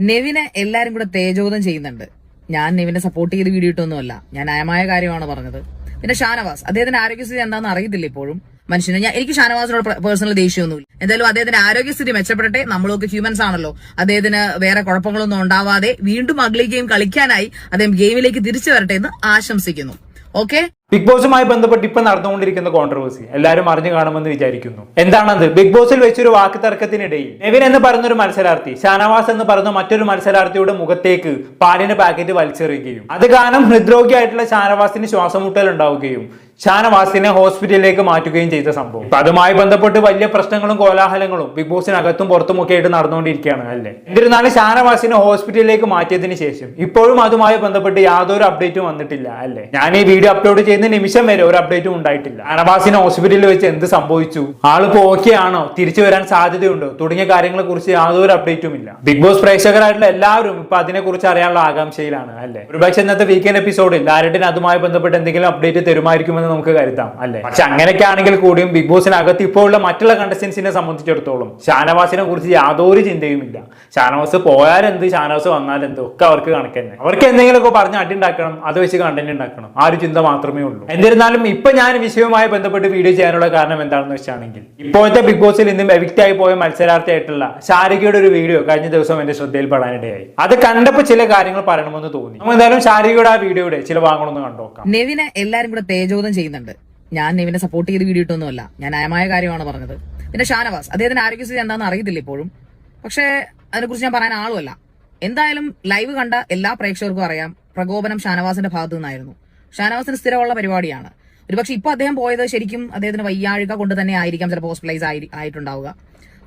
നെവിനെ എല്ലാരും കൂടെ തേജോധം ചെയ്യുന്നുണ്ട്. ഞാൻ നെവിനെ സപ്പോർട്ട് ചെയ്ത് വീഡിയോ ഇട്ടൊന്നുമല്ല. ഞാൻ ന്യായമായ കാര്യമാണ് പറഞ്ഞത്. പിന്നെ ഷാനവാസ്. അദ്ദേഹത്തിന്റെ ആരോഗ്യസ്ഥിതി എന്താണെന്ന് അറിയത്തില്ല ഇപ്പോഴും. മനുഷ്യനെ ഞാൻ എനിക്ക് ഷാനവാസിനോട് പേഴ്സണൽ ദേഷ്യമൊന്നുമില്ല. എന്തായാലും അദ്ദേഹത്തിന്റെ ആരോഗ്യസ്ഥിതി മെച്ചപ്പെടട്ടെ. നമ്മളൊക്കെ ഹ്യൂമൻസ് ആണല്ലോ. അദ്ദേഹത്തിന് വേറെ കുഴപ്പങ്ങളൊന്നും ഉണ്ടാവാതെ വീണ്ടും അഗ്ലി ഗെയിം കളിക്കാനായി അദ്ദേഹം ഗെയിമിലേക്ക് തിരിച്ചു വരട്ടെ എന്ന് ആശംസിക്കുന്നു. ഓക്കെ ബിഗ് ബോസുമായി ബന്ധപ്പെട്ട് ഇപ്പൊ നടന്നുകൊണ്ടിരിക്കുന്ന കോൺട്രവേഴ്സി എല്ലാവരും അറിഞ്ഞു കാണുമെന്ന് വിചാരിക്കുന്നു. എന്താണത്? ബിഗ് ബോസിൽ വെച്ചൊരു വാക്ക് തർക്കത്തിനിടയിൽ നെവിൻ എന്ന് പറയുന്ന ഒരു മത്സരാർത്ഥി ഷാനവാസ് എന്ന് പറയുന്ന മറ്റൊരു മത്സരാർത്ഥിയുടെ മുഖത്തേക്ക് പാലിന്റെ പാക്കറ്റ് വലിച്ചെറിയുകയും. അത് കാരണം ഹൃദ്രോഗിയായിട്ടുള്ള ഷാനവാസിന് ശ്വാസമുട്ടൽ ഉണ്ടാവുകയും ഷാനവാസിനെ ഹോസ്പിറ്റലിലേക്ക് മാറ്റുകയും ചെയ്ത സംഭവം. അതുമായി ബന്ധപ്പെട്ട് വലിയ പ്രശ്നങ്ങളും കോലാഹലങ്ങളും ബിഗ് ബോസിനകത്തും പുറത്തും ഒക്കെ ആയിട്ട് നടന്നുകൊണ്ടിരിക്കുകയാണ് അല്ലേ? എന്നിരുന്നാലും ഷാനവാസിനെ ഹോസ്പിറ്റലിലേക്ക് മാറ്റിയതിന് ശേഷം ഇപ്പോഴും അതുമായി ബന്ധപ്പെട്ട് യാതൊരു അപ്ഡേറ്റും വന്നിട്ടില്ല അല്ലേ? ഞാൻ ഈ വീഡിയോ അപ്ലോഡ് ചെയ്യുന്ന നിമിഷം വരെ ഒരു അപ്ഡേറ്റും ഉണ്ടായിട്ടില്ല. ഷാനവാസിനെ ഹോസ്പിറ്റലിൽ വെച്ച് എന്ത് സംഭവിച്ചു? ആളിപ്പോ ഓക്കെ ആണോ? തിരിച്ചു വരാൻ സാധ്യതയുണ്ടോ? തുടങ്ങിയ കാര്യങ്ങളെ കുറിച്ച് യാതൊരു അപ്ഡേറ്റും ഇല്ല. ബിഗ് ബോസ് പ്രേക്ഷകരായിട്ടുള്ള എല്ലാവരും ഇപ്പൊ അതിനെ കുറിച്ച് അറിയാനുള്ള ആകാംക്ഷയിലാണ് അല്ലേ? ഒരുപക്ഷെ ഇന്നത്തെ വീക്കെൻഡ് എപ്പിസോഡിൽ ആരുടെ അതുമായി ബന്ധപ്പെട്ട് എന്തെങ്കിലും അപ്ഡേറ്റ് തരുമായിരിക്കുമെന്ന് നമുക്ക് കരുതാം അല്ലേ? പക്ഷെ അങ്ങനെയൊക്കെ ആണെങ്കിൽ കൂടിയും ബിഗ് ബോസിനകത്ത് ഇപ്പോൾ ഉള്ള മറ്റുള്ള കണ്ടസ്റ്റൻസിനെ സംബന്ധിച്ചിടത്തോളം ഷാനവാസിനെ കുറിച്ച് യാതൊരു ചിന്തയുമില്ല. ഷാനവാസ് പോയാലെന്ത് ഷാനവാസ് വന്നാലെന്ത് ഒക്കെ അവർക്ക് കണക്ക് തന്നെ അവർക്ക് എന്തെങ്കിലുമൊക്കെ പറഞ്ഞ് അടി ഉണ്ടാക്കണം അത് വെച്ച് കണ്ടന്റ് ഉണ്ടാക്കണം. ആ ഒരു ചിന്ത മാത്രമേ ഉള്ളൂ. എന്നിരുന്നാലും ഇപ്പൊ ഞാൻ വിഷയവുമായി ബന്ധപ്പെട്ട് വീഡിയോ ചെയ്യാനുള്ള കാരണം എന്താണെന്ന് വെച്ചാണെങ്കിൽ ഇപ്പോഴത്തെ ബിഗ് ബോസിൽ നിന്നും എവിക്റ്റ് ആയി പോയ മത്സരാർത്ഥിയായിട്ടുള്ള ശാരികയുടെ ഒരു വീഡിയോ കഴിഞ്ഞ ദിവസം എന്റെ ശ്രദ്ധയിൽ ശ്രദ്ധയിൽപ്പെടാനിടയായി. അത് കണ്ടപ്പോൾ ചില കാര്യങ്ങൾ പറയണമെന്ന് തോന്നി. നമ്മൾ എന്തായാലും ശാരികയുടെ ആ വീഡിയോയുടെ ചില ഭാഗങ്ങളൊന്ന് കണ്ടോക്കാം നെവിനെ എല്ലാരും കൂടെ തേജോധം ചെയ്യുന്നുണ്ട്. ഞാൻ നെവിനെ സപ്പോർട്ട് ചെയ്ത് വീഡിയോ ഇട്ടൊന്നുമല്ല. ഞാൻ ന്യായമായ കാര്യമാണ് പറഞ്ഞത്. പിന്നെ ഷാനവാസ് അദ്ദേഹത്തിന്റെ ആരോഗ്യസ്ഥിതി എന്താണെന്ന് അറിയത്തില്ല ഇപ്പോഴും. പക്ഷേ അതിനെക്കുറിച്ച് ഞാൻ പറയാൻ ആളുമല്ല. എന്തായാലും ലൈവ് കണ്ട എല്ലാ പ്രേക്ഷകർക്കും അറിയാം പ്രകോപനം ഷാനവാസിന്റെ ഭാഗത്തു നിന്നായിരുന്നു. ഷാനവാസിന് സ്ഥിരമുള്ള പരിപാടിയാണ്. ഒരുപക്ഷെ ഇപ്പൊ അദ്ദേഹം പോയത് ശരിക്കും അദ്ദേഹത്തിന് വയ്യാഴിക കൊണ്ട് തന്നെ ആയിരിക്കാം ചിലപ്പോൾ ഹോസ്പിറ്റലൈസ് ആയി ആയിട്ടുണ്ടാവുക.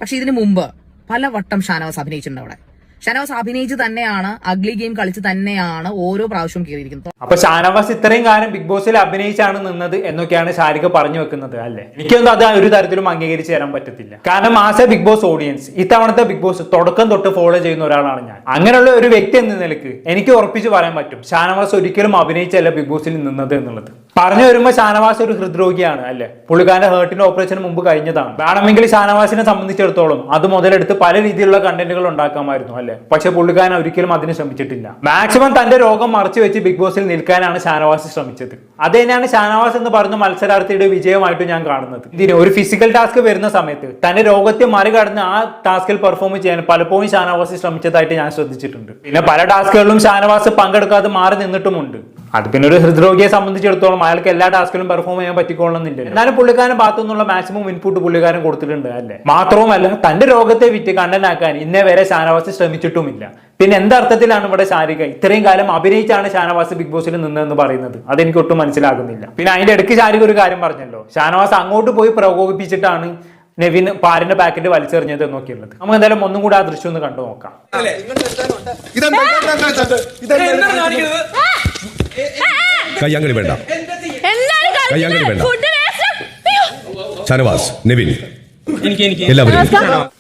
പക്ഷെ ഇതിനു മുമ്പ് പലവട്ടം ഷാനവാസ് അഭിനയിച്ചിട്ടുണ്ട് അവിടെ. ഷാനവാസ് അഭിനയിച്ച് തന്നെയാണ് അഗ്ലി ഗെയിം കളിച്ച് തന്നെയാണ് ഓരോ പ്രാവശ്യവും കയറിയിരിക്കുന്നത്. അപ്പൊ ഷാനവാസ് ഇത്രയും കാലം ബിഗ് ബോസിൽ അഭിനയിച്ചാണ് നിന്നത് എന്നൊക്കെയാണ് ഷാരിക പറഞ്ഞു വെക്കുന്നത് അല്ലെ? എനിക്കൊന്നും അത് ഒരു തരത്തിലും അംഗീകരിച്ച് തരാൻ പറ്റത്തില്ല. കാരണം as a big boss audience ഇത്തവണത്തെ ബിഗ് ബോസ് തുടക്കം തൊട്ട് ഫോളോ ചെയ്യുന്ന ഒരാളാണ് ഞാൻ. അങ്ങനെയുള്ള ഒരു വ്യക്തി എന്ന നിലയ്ക്ക് എനിക്ക് ഉറപ്പിച്ച് പറയാൻ പറ്റും ഷാനവാസ് ഒരിക്കലും അഭിനയിച്ചല്ല ബിഗ് ബോസിൽ നിന്നത് എന്നുള്ളത്. പറഞ്ഞു വരുമ്പോൾ ഷാനവാസ് ഒരു ഹൃദ്രോഗിയാണ് അല്ലെ? പുള്ളിക്കാരന്റെ ഹേർട്ടിന്റെ ഓപ്പറേഷന് മുമ്പ് കഴിഞ്ഞതാണ്. വേണമെങ്കിൽ ഷാനവാസിനെ സംബന്ധിച്ചിടത്തോളം അത് മുതലെടുത്ത് പല രീതിയിലുള്ള കണ്ടന്റുകൾ ഉണ്ടാക്കാമായിരുന്നു അല്ലെ? പക്ഷെ പുള്ളിക്കാരൻ ഒരിക്കലും അതിന് ശ്രമിച്ചിട്ടില്ല. മാക്സിമം തന്റെ രോഗം മറച്ചു വെച്ച് ബിഗ് ബോസിൽ നിൽക്കാനാണ് ഷാനവാസ് ശ്രമിച്ചത്. അത് തന്നെയാണ് ഷാനവാസ് എന്ന് പറഞ്ഞ മത്സരാർത്ഥിയുടെ വിജയമായിട്ട് ഞാൻ കാണുന്നത്. ഇതിന് ഒരു ഫിസിക്കൽ ടാസ്ക് വരുന്ന സമയത്ത് തന്റെ രോഗത്തെ മറികടന്ന് ആ ടാസ്കിൽ പെർഫോം ചെയ്യാൻ പലപ്പോഴും ഷാനവാസ് ശ്രമിച്ചതായിട്ട് ഞാൻ ശ്രദ്ധിച്ചിട്ടുണ്ട്. പിന്നെ പല ടാസ്കുകളിലും ഷാനവാസ് പങ്കെടുക്കാതെ മാറി നിന്നിട്ടുമുണ്ട്. അത് പിന്നെ ഒരു ഹൃദ്രോഗിയെ സംബന്ധിച്ചിടത്തോളം അയാൾക്ക് എല്ലാ ടാസ്കിലും പെർഫോം ചെയ്യാൻ പറ്റിക്കോളണമെന്നില്ല. എന്നാലും പുള്ളിക്കാരൻ ഭാഗത്തു നിന്നുള്ള മാക്സിമം ഇൻപുട്ട് പുള്ളിക്കാരൻ കൊടുത്തിട്ടുണ്ട് അല്ലേ? മാത്രവുമല്ല തന്റെ രോഗത്തെ വിറ്റ് കണ്ടനാക്കാൻ ഇന്നേ വരെ ഷാനവാസ് ശ്രമിച്ചിട്ടുമില്ല. പിന്നെ എന്തർത്ഥത്തിലാണ് ഇവിടെ ശാരിക? ഇത്രയും കാലം അഭിനയിച്ചാണ് ഷാനവാസ് ബിഗ് ബോസിൽ നിന്നതെന്ന് പറയുന്നത്. അതെനിക്ക് ഒട്ടും മനസ്സിലാകുന്നില്ല. പിന്നെ അതിന്റെ ഇടയ്ക്ക് ശാരിക ഒരു കാര്യം പറഞ്ഞല്ലോ. ഷാനവാസ് അങ്ങോട്ട് പോയി പ്രകോപിപ്പിച്ചിട്ടാണ് നെവിൻ പാരിന്റെ പാക്കറ്റ് വലിച്ചെറിഞ്ഞത് എന്നൊക്കെയുള്ളത്. നമുക്ക് എന്തായാലും ഒന്നും കൂടെ ആ ദൃശ്യം ഒന്ന് കണ്ടു നോക്കാം ഇതെന്താ ഇതെന്താ എന്താണ് കാണിക്കുന്നത് കയ്യാങ്കളി വേണ്ട. കയ്യാങ്കളി വേണ്ട. ഷാനവാസ് നിവിൻ. എല്ലാവരും.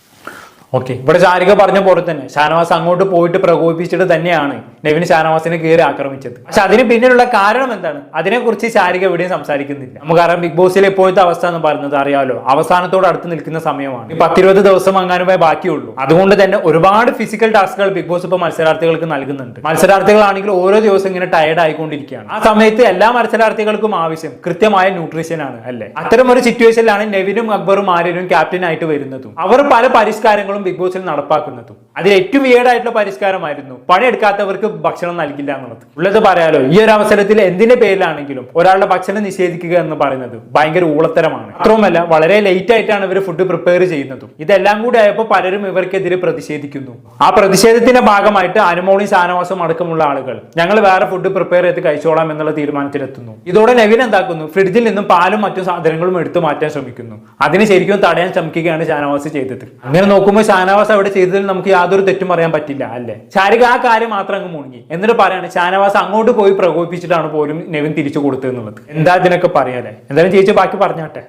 ഓക്കെ ഇവിടെ ശാരിക പറഞ്ഞ പോലെ തന്നെ ഷാനവാസ് അങ്ങോട്ട് പോയിട്ട് പ്രകോപിപ്പിച്ചിട്ട് തന്നെയാണ് നെവിൻ ഷാനവാസിനെ കയറി ആക്രമിച്ചത്. പക്ഷെ അതിന് പിന്നിലുള്ള കാരണം എന്താണ്? അതിനെക്കുറിച്ച് ശാരിക എവിടെയും സംസാരിക്കുന്നില്ല. നമുക്കറിയാം ബിഗ് ബോസിലെ ഇപ്പോഴത്തെ അവസ്ഥ എന്ന് പറയുന്നത് അറിയാമല്ലോ അവസാനത്തോട് അടുത്ത് നിൽക്കുന്ന സമയമാണ്. പത്തിരുപത് ദിവസം അങ്ങാനുമേ ബാക്കിയുള്ളൂ. അതുകൊണ്ട് തന്നെ ഒരുപാട് ഫിസിക്കൽ ടാസ്കുകൾ ബിഗ് ബോസ് ഇപ്പൊ മത്സരാർത്ഥികൾക്ക് നൽകുന്നുണ്ട്. മത്സരാർത്ഥികളാണെങ്കിൽ ഓരോ ദിവസം ഇങ്ങനെ ടയർഡ് ആയിക്കൊണ്ടിരിക്കുകയാണ്. ആ സമയത്ത് എല്ലാ മത്സരാർത്ഥികൾക്കും ആവശ്യം കൃത്യമായ ന്യൂട്രീഷൻ ആണ് അല്ലെ? അത്തരം ഒരു സിറ്റുവേഷനിലാണ് നെവിനും അക്ബറും ആര്യനും ക്യാപ്റ്റൻ ആയിട്ട് വരുന്നതും. അവർ പല പരിഷ്കാരങ്ങളും ബിഗ് ബോസിൽ നടപ്പാക്കുന്നതും. അതിൽ ഏറ്റവും വിയേഡ് ആയിട്ടുള്ള പരിഷ്കാരമായിരുന്നു പണിയെടുക്കാത്തവർക്ക് ഭക്ഷണം നൽകില്ല എന്നുള്ളത്. ഉള്ളത് പറയാലോ ഈ ഒരു അവസരത്തിൽ എന്തിന്റെ പേരിലാണെങ്കിലും ഒരാളുടെ ഭക്ഷണം നിഷേധിക്കുക എന്ന് പറയുന്നത് ഭയങ്കര ഊളത്തരമാണ്. മാത്രവുമല്ല വളരെ ലേറ്റ് ആയിട്ടാണ് ഇവർ ഫുഡ് പ്രിപ്പയർ ചെയ്യുന്നതും. ഇതെല്ലാം കൂടി ആയപ്പോൾ പലരും ഇവർക്കെതിരെ പ്രതിഷേധിക്കുന്നു. ആ പ്രതിഷേധത്തിന്റെ ഭാഗമായിട്ട് അനുമോണി ഷാനവാസും അടക്കമുള്ള ആളുകൾ ഞങ്ങൾ വേറെ ഫുഡ് പ്രിപ്പയർ ചെയ്ത് കഴിച്ചോളാം എന്നുള്ള തീരുമാനത്തിലെത്തുന്നു. ഇതോടെ നെവിൻ എന്താക്കുന്നു? ഫ്രിഡ്ജിൽ നിന്നും പാലും മറ്റു സാധനങ്ങളും എടുത്തു മാറ്റാൻ ശ്രമിക്കുന്നു. അതിന് ശരിക്കും തടയാൻ ശ്രമിക്കുകയാണ് ഷാനവാസ് ചെയ്തത്. അങ്ങനെ നോക്കുമ്പോൾ ഷാനവാസ് അവിടെ ചെയ്തതിൽ നമുക്ക് യാതൊരു തെറ്റും പറയാൻ പറ്റില്ല അല്ലേ? ശാരിക ആ കാര്യം മാത്രം അങ്ങ് മുണങ്ങി. എന്നിട്ട് പറയാണ് ഷാനവാസ് അങ്ങോട്ട് പോയി പ്രകോപിപ്പിച്ചിട്ടാണ് പോലും നെവിൻ തിരിച്ചു കൊടുത്തത് എന്നുള്ളത്. എന്താ ഇതിനൊക്കെ പറയാല്ലേ? എന്തായാലും ചേച്ചി ബാക്കി പറഞ്ഞാട്ടെ.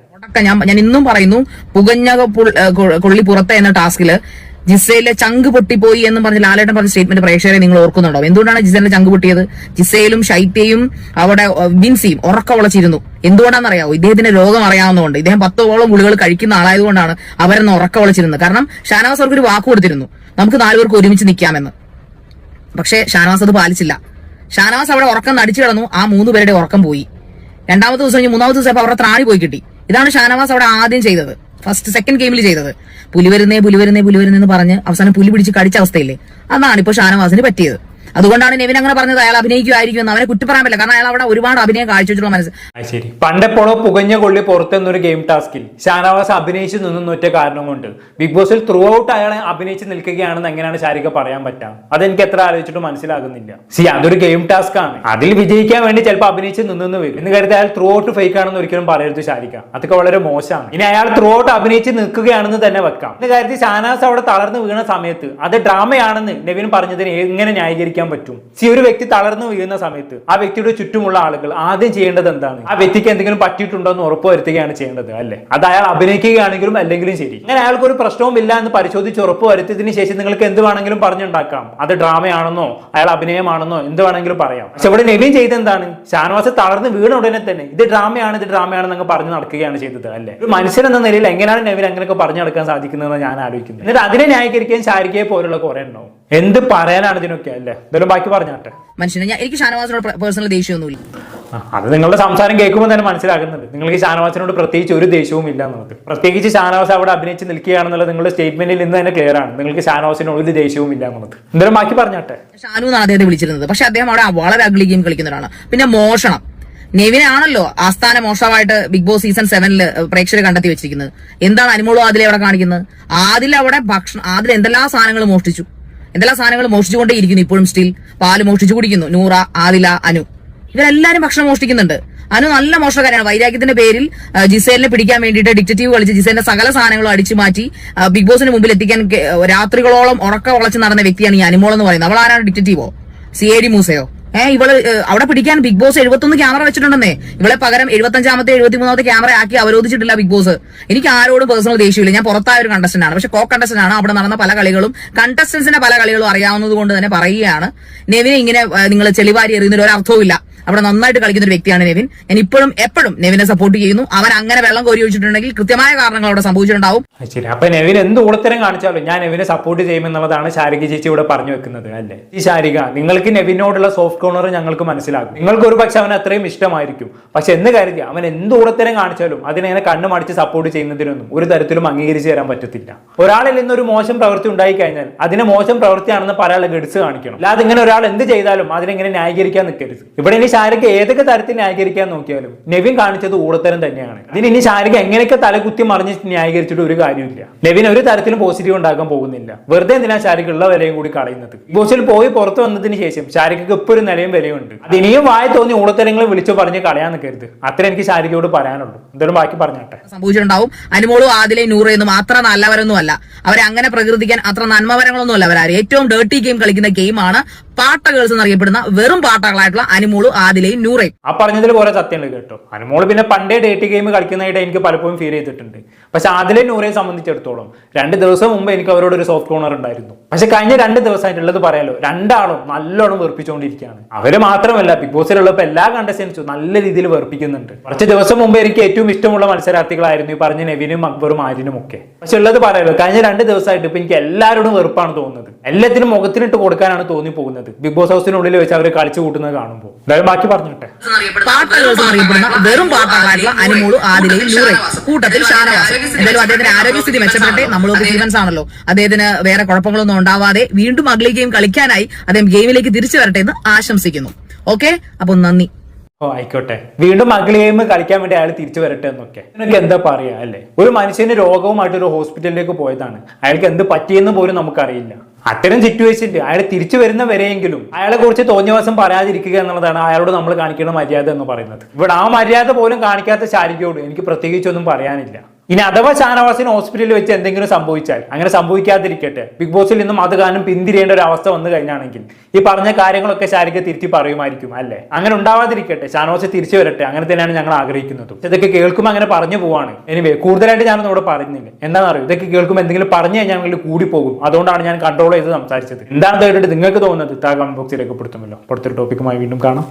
ഞാൻ ഞാൻ ഇന്നും പറയുന്നു പുകഞ്ഞ കൊള്ളി പുറത്തെ എന്ന ടാസ്കിൽ ജിസയിലെ ചങ്ക് പൊട്ടിപ്പോയി എന്ന് പറഞ്ഞ് ലാലേട്ടൻ പറഞ്ഞ സ്റ്റേറ്റ്മെന്റ് പ്രേക്ഷകരെ നിങ്ങൾ ഓർക്കുന്നുണ്ടോ? എന്തുകൊണ്ടാണ് ജിസയിലെ ചങ്ക് പൊട്ടിയത്? ജിസയിലും ഷൈറ്റയും അവിടെ വിൻസിയും ഉറക്കം ഉളച്ചിരുന്നു. എന്തുകൊണ്ടാണെന്നറിയാവോ? ഇദ്ദേഹത്തിന്റെ രോഗം അറിയാവുന്നതുകൊണ്ട്. ഇദ്ദേഹം പത്തോളം ഗുളികൾ കഴിക്കുന്ന ആളായതുകൊണ്ടാണ് അവരെന്ന് ഉറക്ക ഉളച്ചിരുന്നത്. കാരണം ഷാനവാസ് അവർക്ക് ഒരു വാക്ക് കൊടുത്തിരുന്നു. നമുക്ക് നാലുപേർക്ക് ഒരുമിച്ച് നിൽക്കാമെന്ന്. പക്ഷേ ഷാനവാസ് അത് പാലിച്ചില്ല. ഷാനവാസ് അവിടെ ഉറക്കം നടിച്ചു കിടന്നു. ആ മൂന്ന് പേരുടെ ഉറക്കം പോയി. രണ്ടാമത്തെ ദിവസം മൂന്നാമത്തെ ദിവസം അവരുടെ ത്രാണി പോയി കിട്ടി. ഇതാണ് ഷാനവാസ് അവിടെ ആദ്യം ചെയ്തത്. ഫസ്റ്റ് സെക്കൻഡ് ഗെയിമിൽ ചെയ്തത്. പുലി വരുന്നേ പുലി വരുന്നേ പുലി വരുന്നേ എന്ന് പറഞ്ഞ് അവസാനം പുലി പിടിച്ച് കടിച്ച അവസ്ഥയില്ലേ? അതാണ് ഇപ്പൊ ഷാനവാസിന് പറ്റിയത്. അതുകൊണ്ടാണ് നെവിൻ അങ്ങനെ പറഞ്ഞത്. അയാൾ അഭിനയിക്കുമായിരിക്കും എന്ന്. അവനെ പറയാൻ പറ്റില്ല. കാരണം അയാൾ അവിടെ ഒരുപാട് അഭിനയം കാഴ്ചവെച്ചിട്ടുള്ള മനസ്സ്. ശരി. പണ്ടെപ്പോഴോ പുകഞ്ഞ കൊള്ളി പുറത്തുനിന്നൊരു ഗെയിം ടാസ്കിൽ ഷാനവാസ് അഭിനയിച്ച് നിന്നും ഒറ്റ കാരണം കൊണ്ട്. ബിഗ് ബോസിൽ ത്രൂ ഔട്ട് അയാളെ അഭിനയിച്ച് നിൽക്കുകയാണെന്ന് എങ്ങനെയാണ് ശാരിക പറയാൻ പറ്റാം? അതെനിക്ക് എത്ര ആലോചിച്ചിട്ട് മനസ്സിലാകുന്നില്ല. സി അതൊരു ഗെയിം ടാസ്ക് ആണ്. അതിൽ വിജയിക്കാൻ വേണ്ടി ചിലപ്പോൾ അഭിനയിച്ച് നിന്നു വരും. എന്ന് കരുതി അയാൾ ത്രൂ ഔട്ട് ഫേക്ക് ആണെന്ന് ഒരിക്കലും പറയരുത് ശാരിക. അതൊക്കെ വളരെ മോശമാണ്. ഇനി അയാൾ ത്രൂ ഔട്ട് അഭിനയിച്ച് നിൽക്കുകയാണെന്ന് തന്നെ വെക്കാം. എന്ന് കരുതി ഷാനവാസ് അവിടെ തളർന്ന് വീണ സമയത്ത് അത് ഡ്രാമയാണെന്ന് നെവിൻ പറഞ്ഞതിന് എങ്ങനെ ന്യായീകരിക്കാൻ പറ്റും. സി ഒരു വ്യക്തി തളർന്നു വീഴുന്ന സമയത്ത് ആ വ്യക്തിയുടെ ചുറ്റുമുള്ള ആളുകൾ ആദ്യം ചെയ്യേണ്ടത് എന്താണ്? ആ വ്യക്തിക്ക് എന്തെങ്കിലും പറ്റിയിട്ടുണ്ടോ എന്ന് ഉറപ്പുവരുത്തുകയാണ് ചെയ്യേണ്ടത് അല്ലെ? അത് അയാൾ അഭിനയിക്കുകയാണെങ്കിലും അല്ലെങ്കിലും ശരി. അങ്ങനെ അയാൾക്ക് ഒരു പ്രശ്നവും ഇല്ല എന്ന് പരിശോധിച്ച് ഉറപ്പ് വരുത്തിയതിന് ശേഷം നിങ്ങൾക്ക് എന്ത് വേണമെങ്കിലും പറഞ്ഞുണ്ടാക്കാം. അത് ഡ്രാമയാണെന്നോ അയാൾ അഭിനയമാണെന്നോ എന്ത് വേണമെങ്കിലും പറയാം. പക്ഷെ ഇവിടെ നെവിൻ ചെയ്ത് എന്താണ്? ഷാനവാസ് തളർന്ന് വീണ ഉടനെ തന്നെ ഇത് ഡ്രാമയാണ് ഇത് ഡ്രാമയാണെന്ന് അങ്ങ് പറഞ്ഞു നടക്കുകയാണ് ചെയ്തത് അല്ലെ? ഒരു മനുഷ്യൻ എന്ന നിലയിൽ എങ്ങനെയാണ് നെവിൻ അങ്ങനെയൊക്കെ പറഞ്ഞു നടക്കാൻ സാധിക്കുന്നതെന്ന് ഞാൻ ആലോചിക്കുന്നത് എന്നിട്ട് അതിനെ ന്യായീകരിക്കാൻ ശാരികയെ പോലുള്ള കുറെ ഉണ്ടാവും. എന്ത് പറയാനാണ് ഇതിനൊക്കെ അല്ലേ? എന്തായാലും ബാക്കി പറഞ്ഞാട്ടെ. മനുഷ്യനെ ഞാൻ എനിക്ക് ഷാനവാസിനോട് പേഴ്സണൽ ദേഷ്യമൊന്നുമില്ല. ആ, അത് നിങ്ങളുടെ സംസാരം കേൾക്കുമ്പോൾ തന്നെ മനസ്സിലാകുന്നുണ്ട്. നിങ്ങൾക്ക് ഈ ഷാനവാസിനോട് പ്രത്യേകിച്ച് ഒരു ദേഷ്യവും ഇല്ല എന്നുള്ളത്. പ്രത്യേകിച്ച് ഷാനവാസ് അവിടെ അഭിനയിച്ച് നിൽക്കുകയാണെന്നുള്ളത് നിങ്ങളുടെ സ്റ്റേറ്റ്മെന്റിൽ നിന്ന് തന്നെ ക്ലിയർ ആണ്. നിങ്ങൾക്ക് ഷാനവാസിനോട് ഒരു ദേഷ്യവും ഇല്ല എന്നുള്ളത്. എന്തായാലും ബാക്കി പറഞ്ഞാട്ടെ. ഷാനു എന്നാണ് അദ്ദേഹത്തെ വിളിച്ചിരുന്നത്. പക്ഷെ അദ്ദേഹം അവിടെ വളരെ അഗ്ലി ഗെയിം കളിക്കുന്നവരാണ് പിന്നെ മോഷണം. നെവിനെ ആണല്ലോ ആസ്ഥാന മോഷണമായിട്ട് ബിഗ് ബോസ് സീസൺ സെവനിൽ പ്രേക്ഷകർ കണ്ടെത്തി വെച്ചിരിക്കുന്നത്. എന്താണ് അനുമോളും ആദിലെ അവിടെ കാണിക്കുന്നത്? ആദിൽ അവിടെ ഭക്ഷണം ആദിൽ എന്തെല്ലാം സാധനങ്ങൾ മോഷ്ടിച്ചു? എന്തെല്ലാം സാധനങ്ങൾ മോഷ്ടിച്ചുകൊണ്ടേയിരിക്കുന്നു ഇപ്പോഴും സ്റ്റിൽ പാൽ മോഷ്ടിച്ചു കുടിക്കുന്നു. നൂറ ആദില അനു. ഇവരെല്ലാരും ഭക്ഷണം മോഷ്ടിക്കുന്നുണ്ട്. അനു നല്ല മോഷണക്കാരാണ് വൈരാഗ്യത്തിന്റെ പേരിൽ ജിസേലിനെ പിടിക്കാൻ വേണ്ടിയിട്ട് ഡിറ്റക്റ്റീവ് കളിച്ച് ജിസേലിന്റെ സകല സാധനങ്ങളും അടിച്ചു മാറ്റി ബിഗ് ബോസിന് മുമ്പിൽ എത്തിക്കാൻ രാത്രികളോളം ഉറക്ക ഉളച്ച് നടന്ന വ്യക്തിയാണ് ഈ അനുമോൾ എന്ന് പറയുന്നത്. അവൾ ആരാണ് ഡിറ്റക്റ്റീവോ സി എ ഡി മൂസയോ? ഏഹ് ഇവൾ അവിടെ പിടിക്കാൻ ബിഗ് ബോസ് എഴുപത്തൊന്ന് ക്യാമറ വെച്ചിട്ടുണ്ടെന്നേ. ഇവളെ പകരം എഴുപത്തഞ്ചാമത്തെ എഴുപത്തിമൂന്നാമത്തെ ക്യാമറ ആക്കി അവരോധിച്ചിട്ടില്ല ബിഗ് ബോസ്. എനിക്ക് ആരോടും പേഴ്സണൽ ദേഷ്യമില്ല. ഞാൻ പുറത്തായ ഒരു കണ്ടസ്റ്റന്റ് ആണ്. പക്ഷെ കോ കണ്ടസ്റ്റന്റ് ആണ്. അവിടെ നടന്ന പല കളികളും കണ്ടസ്റ്റൻസിന്റെ പല കളികളും അറിയാവുന്നത് കൊണ്ട് തന്നെ പറയുകയാണ്. നെവിനെ ഇങ്ങനെ നിങ്ങൾ ചെളിവാരി എറിയുന്നതിൽ ഒരർത്ഥവും ഇല്ല അവിടെ നന്നായിട്ട് കളിക്കുന്ന ഒരു വ്യക്തിയാണ് നെവിൻ. ഞാൻ ഇപ്പോഴും എപ്പോഴും നെവിനെ സപ്പോർട്ട് ചെയ്യുന്നു. അവൻ അങ്ങനെ വെള്ളം കോരി ഒഴിച്ചിട്ടുണ്ടെങ്കിൽ കൃത്യമായ കാരണങ്ങൾ അവിടെ സംഭവിച്ചിട്ടുണ്ടാവും. ശരി. അപ്പൊ നെവിൻ എന്ത് ഊളത്തരം കാണിച്ചാലും ഞാൻ നെവിനെ സപ്പോർട്ട് ചെയ്യുമെന്നുള്ളതാണ് ശാരിക ചേച്ചി ഇവിടെ പറഞ്ഞു വെക്കുന്നത് അല്ലേ? ഈ ശാരിക നിങ്ങൾക്ക് നെവിനോടുള്ള സോഫ്റ്റ് കോർണർ ഞങ്ങൾക്ക് മനസ്സിലാകും. നിങ്ങൾക്ക് ഒരു പക്ഷെ അവൻ അത്രയും ഇഷ്ടമായിരിക്കും. പക്ഷെ എന്ന് കാര്യത്തിൽ അവൻ എന്ത് ഊളത്തരം കാണിച്ചാലും അതിനെ കണ്ണു മടിച്ച് സപ്പോർട്ട് ചെയ്യുന്നതിനൊന്നും ഒരു തരത്തിലും അംഗീകരിച്ച് തരാൻ പറ്റത്തില്ല. ഒരാളിൽ നിന്ന് ഒരു മോശം പ്രവൃത്തി ഉണ്ടായി കഴിഞ്ഞാൽ അതിനെ മോശം പ്രവൃത്തിയാണെന്ന് പറയാനുള്ള ഗഡ്സ് കാണിക്കണം. അല്ലാതെ ഇങ്ങനെ ഒരാൾ എന്ത് ചെയ്താലും അതിനെങ്ങനെ ന്യായീകരിക്കാൻ നിൽക്കരുത്. ഇവിടെ ഇനി ശാരിക ഏതൊക്കെ തരത്തിൽ ന്യായീകരിക്കാൻ നോക്കിയാലും നെവിൻ കാണിച്ചത് ഊടത്തരം തന്നെയാണ്. ഇതിന് ഇനി ശാരിക എങ്ങനെയൊക്കെ തലകുത്തി മറിഞ്ഞ് ന്യായീകരിച്ചിട്ട് ഒരു കാര്യമില്ല നെവിൻ ഒരു തരത്തിലും പോസിറ്റീവ് ഉണ്ടാക്കാൻ പോകുന്നില്ല. വെറുതെ എന്തിനാ ശാരിക ഉള്ള വിലയും കൂടി കളയുന്നത്? ബോസിൽ പോയി പുറത്തു വന്നതിന് ശേഷം ശാരികക്ക് ഇപ്പൊ ഒരു നിലയും വിലയുണ്ട് അത് ഇനിയും വായ തോന്നി ഊടത്തരങ്ങൾ വിളിച്ചു പറഞ്ഞ് കളയാൻ നിൽക്കരുത്. അത്ര എനിക്ക് ശാരികയോട് പറയാനുള്ളൂ. എന്തായാലും ബാക്കി പറഞ്ഞാട്ടെ. സംഭവിച്ചിട്ടുണ്ടാവും. അനുമോളും ആദിലെ എന്ന് അത്ര നല്ലവരൊന്നും അല്ല അവരെ അങ്ങനെ പ്രകൃതിക്കാൻ അത്ര നന്മപരങ്ങളൊന്നും അല്ല അവരാരും. ഏറ്റവും ഡേർട്ടി ഗെയിം കളിക്കുന്ന ഗെയിമാണ് പാട്ട ഗേൾസ് എന്നറിയപ്പെടുന്ന വെറും പാട്ടകളായിട്ടുള്ള അനുമോളും ആദിലയും നൂറയും. ആ പറഞ്ഞതിൽ കുറെ സത്യമുണ്ട് കേട്ടോ. അനുമോൾ പിന്നെ പണ്ടേ ഡേറ്റ് ഗെയിം കളിക്കുന്നതായിട്ട് എനിക്ക് പലപ്പോഴും ഫീൽ ചെയ്തിട്ടുണ്ട്. പക്ഷെ അതിലെ നൂറയെ സംബന്ധിച്ചിടത്തോളം രണ്ട് ദിവസം മുമ്പ് എനിക്ക് അവരോട് ഒരു സോഫ്റ്റ് കോണർ ഉണ്ടായിരുന്നു. പക്ഷെ കഴിഞ്ഞ രണ്ട് ദിവസമായിട്ടുള്ളത് പറയാലോ രണ്ടാളും നല്ലോണം വെറുപ്പിച്ചുകൊണ്ടിരിക്കുകയാണ്. അവർ മാത്രമല്ല ബിഗ് ബോസിലുള്ളപ്പോൾ എല്ലാ കണ്ടസ്റ്റൻസും നല്ല രീതിയിൽ വെറുപ്പിക്കുന്നുണ്ട്. കുറച്ച് ദിവസം മുമ്പ് എനിക്ക് ഏറ്റവും ഇഷ്ടമുള്ള മത്സരാർത്ഥികളായിരുന്നു ഈ പറഞ്ഞ നെവിനും അക്ബറും ആര്യനും ഒക്കെ. പക്ഷെ ഉള്ളത് പറയാലോ കഴിഞ്ഞ രണ്ട് ദിവസമായിട്ട് ഇപ്പൊ എനിക്ക് എല്ലാവരോടും വെറുപ്പാണ് തോന്നുന്നത്. എല്ലാത്തിനും മുഖത്തിനിട്ട് കൊടുക്കാനാണ് തോന്നി പോകുന്നത് ബിഗ് ബോസ് ഹൗസിനുള്ളിൽ വെച്ച് അവർ കളിച്ചു കൂട്ടുന്നത് കാണുമ്പോൾ എന്തായാലും ബാക്കി പറഞ്ഞോട്ടെ. പാട്ട ഗേൾസ് എന്നറിയപ്പെടുന്ന വെറും പാട്ടകളായിട്ടുള്ള അനുമോളും ആദിലയും നൂറയും കൂട്ടത്തിൽ ഷാനവാസ്. എന്തായാലും അദ്ദേഹത്തിന്റെ ആരോഗ്യസ്ഥിതി മെച്ചപ്പെട്ടെ നമ്മളൊക്കെ ജീവൻസ് ആണല്ലോ അദ്ദേഹത്തിന് വേറെ കുഴപ്പങ്ങളൊന്നും ഉണ്ടാവാതെ വീണ്ടും അഗ്ലി ഗെയിം കളിക്കാനായി അദ്ദേഹം ഗെയിമിലേക്ക് തിരിച്ചു വരട്ടെ എന്ന് ആശംസിക്കുന്നു. ഓക്കെ? അപ്പൊ നന്ദി. ഓ ആയിക്കോട്ടെ. വീണ്ടും മകൾ ഗെയിം കളിക്കാൻ വേണ്ടി അയാൾ തിരിച്ചു വരട്ടെ എന്നൊക്കെ. നിനക്ക് എന്താ പറയാ അല്ലേ? ഒരു മനുഷ്യന് രോഗവുമായിട്ട് ഒരു ഹോസ്പിറ്റലിലേക്ക് പോയതാണ്. അയാൾക്ക് എന്ത് പറ്റിയെന്ന് പോലും നമുക്കറിയില്ല. അത്തരം സിറ്റുവേഷനിൽ അയാൾ തിരിച്ചു വരുന്ന വരെയെങ്കിലും അയാളെ കുറിച്ച് തോന്നിയവാസം പറയാതിരിക്കുക എന്നുള്ളതാണ് അയാളോട് നമ്മൾ കാണിക്കുന്ന മര്യാദ എന്ന് പറയുന്നത്. ഇവിടെ ആ മര്യാദ പോലും കാണിക്കാത്ത ശാരികയോട് എനിക്ക് പ്രത്യേകിച്ചൊന്നും പറയാനില്ല. ഇനി അഥവാ ഷാനവാസിന് ഹോസ്പിറ്റലിൽ വെച്ച് എന്തെങ്കിലും സംഭവിച്ചാൽ അങ്ങനെ സംഭവിക്കാതിരിക്കട്ടെ. ബിഗ് ബോസിൽ നിന്നും അത് കാരണം പിന്തിരിയേണ്ട ഒരു അവസ്ഥ വന്നു കഴിഞ്ഞാണെങ്കിൽ ഈ പറഞ്ഞ കാര്യങ്ങളൊക്കെ ശാരിക തിരുത്തി പറയുമായിരിക്കും അല്ലേ? അങ്ങനെ ഉണ്ടാവാതിരിക്കട്ടെ ഷാനവാസ് തിരിച്ചു വരട്ടെ അങ്ങനെ തന്നെയാണ് ഞങ്ങൾ ആഗ്രഹിക്കുന്നത്. ഇതൊക്കെ കേൾക്കുമ്പോൾ അങ്ങനെ പറഞ്ഞു പോവാണ്. എനിവേ കൂടുതലായിട്ട് ഞാനൊന്നും ഇവിടെ പറയുന്നില്ല. എന്താണെന്ന് അറിയോ ഇതൊക്കെ കേൾക്കുമ്പോൾ എന്തെങ്കിലും പറഞ്ഞു കഴിഞ്ഞാൽ കൂടി പോകും. അതുകൊണ്ടാണ് ഞാൻ കൺട്രോൾ ചെയ്ത് സംസാരിച്ചത്. എന്താണ് കേട്ടിട്ട് നിങ്ങൾക്ക് തോന്നുന്നത്? താ കമന്റ് ബോക്സിൽ രേഖപ്പെടുത്തുമല്ലോ. അടുത്തൊരു ടോപ്പിക്കുമായി വീണ്ടും കാണാം.